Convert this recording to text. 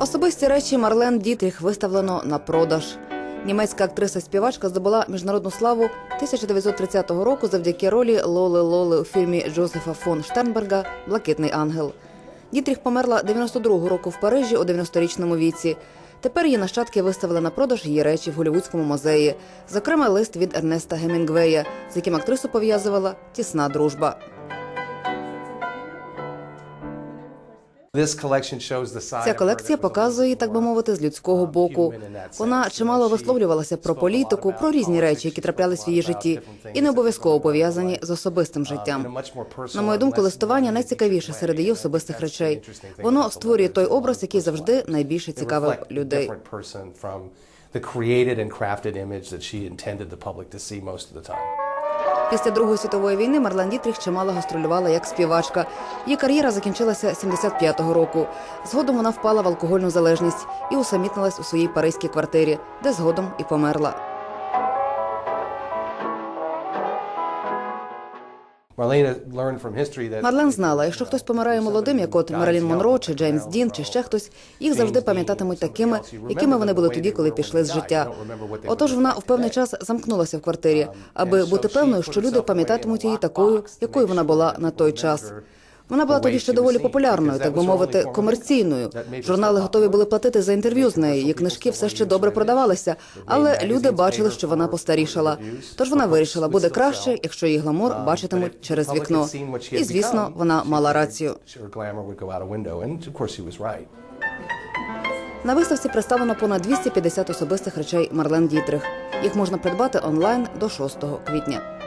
Особисті речі Марлен Дітріх виставлено на продаж. Німецька актриса-співачка здобула міжнародну славу 1930 року завдяки ролі Лоли Лоли у фільмі Джозефа фон Штернберга Блакитний ангел. Дітріх померла 92-го року в Парижі у 90-річному віці. Тепер її нащадки виставили на продаж її речі в Голівудському музеї, зокрема лист від Ернеста Гемінгвея, з яким актрису пов'язувала тісна дружба. Ця колекція показує, так би мовити, з людського боку. Вона чимало висловлювалася про політику, про різні речі, які траплялись в її житті, і не обов'язково пов'язані з особистим життям. На мою думку, листування найцікавіше серед її особистих речей. Воно створює той образ, який завжди найбільше цікавив людей. The created and crafted image that she intended the public to see most of the time. Після Другої світової війни Марлен Дітріх чимало гастролювала як співачка. Її кар'єра закінчилася 75-го року. Згодом вона впала в алкогольну залежність і усамітнилась у своїй паризькій квартирі, де згодом і померла. Марлен знала, якщо хтось помирає молодим, як от Мерлін Монро чи Джеймс Дін, чи ще хтось, їх завжди пам'ятатимуть такими, якими вони були тоді, коли пішли з життя. Отож, вона в певний час замкнулася в квартирі, аби бути певною, що люди пам'ятатимуть її такою, якою вона була на той час. Вона була тоді ще доволі популярною, так би мовити, комерційною. Журнали готові були платити за інтерв'ю з нею. Її книжки все ще добре продавалися, але люди бачили, що вона постарішала. Тож вона вирішила, буде краще, якщо її гламур бачитимуть через вікно. І звісно, вона мала рацію. На виставці представлено понад 250 особистих речей Марлен Дітрих. Їх можна придбати онлайн до 6 квітня.